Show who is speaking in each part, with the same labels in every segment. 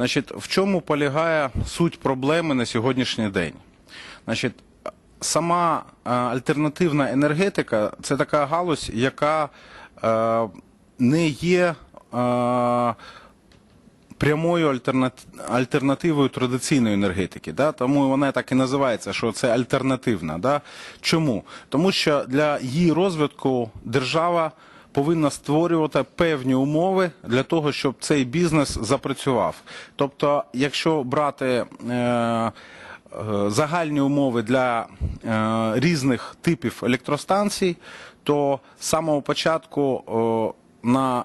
Speaker 1: Значить, в чому полягає суть проблеми на сьогоднішній день? Значить, сама е, альтернативна енергетика це така галузь, яка е, не є. Е, прямою альтернативою традиційної енергетики. Да? Тому вона так і називається, що це альтернативна. Да? Чому? Тому що для її розвитку держава повинна створювати певні умови для того, щоб цей бізнес запрацював. Тобто, якщо брати. Е... е, Загальні умови для е, різних типів електростанцій, то з самого початку о, на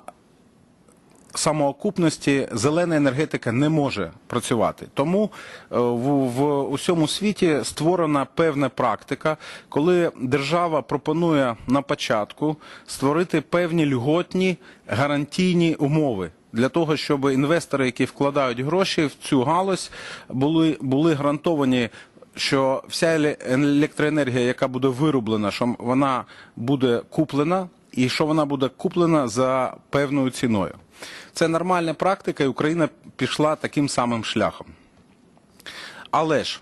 Speaker 1: самоокупності зелена енергетика не може працювати. Тому е, в, в усьому світі створена певна практика, коли держава пропонує на початку створити певні льготні гарантійні умови. Для того щоб інвестори, які вкладають гроші в цю галузь, були, були гарантовані що вся електроенергія, яка буде вироблена, що вона буде куплена, і що вона буде куплена за певною ціною. Це нормальна практика, і Україна пішла таким самим шляхом. Але ж,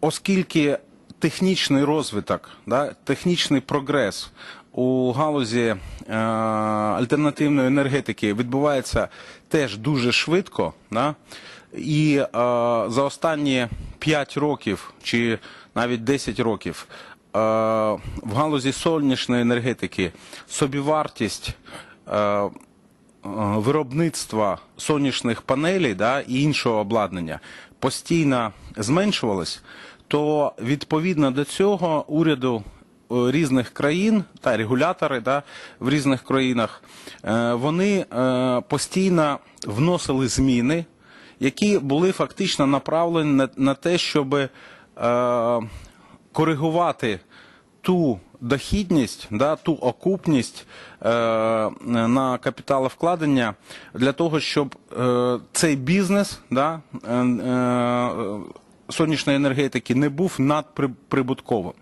Speaker 1: оскільки технічний розвиток, да, технічний прогрес у галузі е, альтернативної енергетики відбувається теж дуже швидко, да, і е, за останні 5 років чи навіть 10 років в галузі сонячної енергетики собівартість. Е, е, виробництва сонячних панелей да, і іншого обладнання постійно зменшувалось, то відповідно до цього уряду е, різних країн та регулятори да, в різних країнах е, вони е, постійно вносили зміни, які були фактично направлені на, те, щоб е, коригувати ту дохідність, да, ту окупність е, на капіталовкладення для того, щоб е, цей бізнес да, е, е, сонячної енергетики не був надприбутковим.